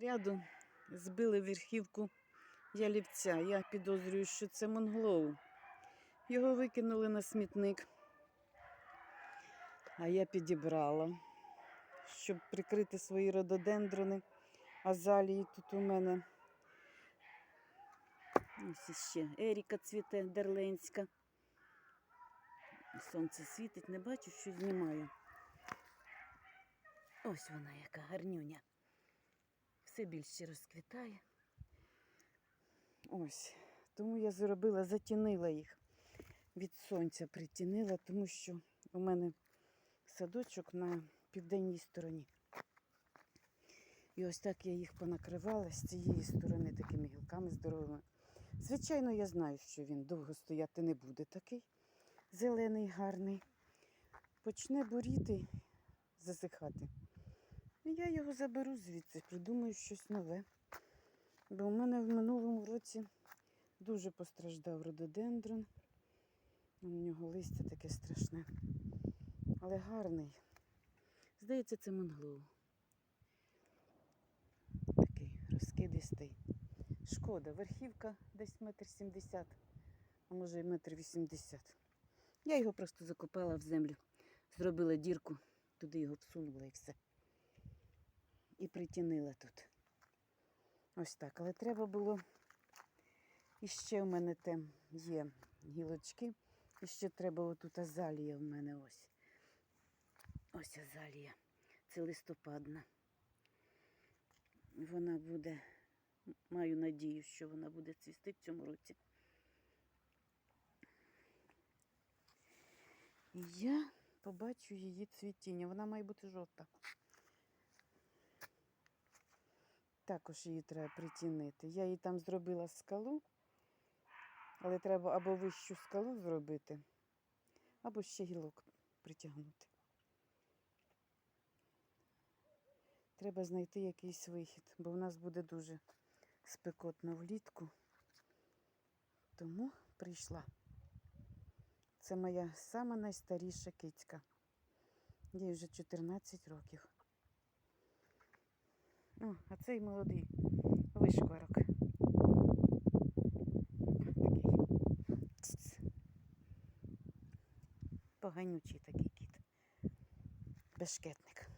ряду збили верхівку ялівця. Я підозрюю, що це монглоу. Його викинули на смітник, а я підібрала, щоб прикрити свої рододендрони. Азалії тут у мене. Ось іще Еріка цвіте дерленська. Сонце світить, не бачу, що знімаю. Ось вона, яка гарнюня. Все більше розквітає. Ось. Тому я зробила, затінила їх. Від сонця притінила, тому що у мене садочок на південній стороні. І ось так я їх понакривала з цієї сторони такими гілками здоровими. Звичайно, я знаю, що він довго стояти не буде такий зелений, гарний. Почне буріти, засихати. І я його заберу звідси, придумаю щось нове. Бо у мене в минулому році дуже постраждав рододендрон. У нього листя таке страшне. Але гарний. Здається, це монглоу. Такий розкидистий. Шкода, верхівка десь метр сімдесят, а може й метр вісімдесят. Я його просто закопала в землю, зробила дірку, туди його всунула і все. І притінила тут. Ось так. Але треба було. І ще в мене там є гілочки. І ще треба отут азалія в мене ось. Ось азалія. Це листопадна. Вона буде, маю надію, що вона буде цвісти в цьому році. І я побачу її цвітіння. Вона має бути жовта. Також її треба притінити. Я її там зробила скалу, але треба або вищу скалу зробити, або ще гілок притягнути. Треба знайти якийсь вихід, бо в нас буде дуже спекотно влітку. Тому прийшла. Це моя найстаріша кицька. Їй вже 14 років. О, а цей молодий вишкварок. Такий. Поганючий такий кіт. Бешкетник.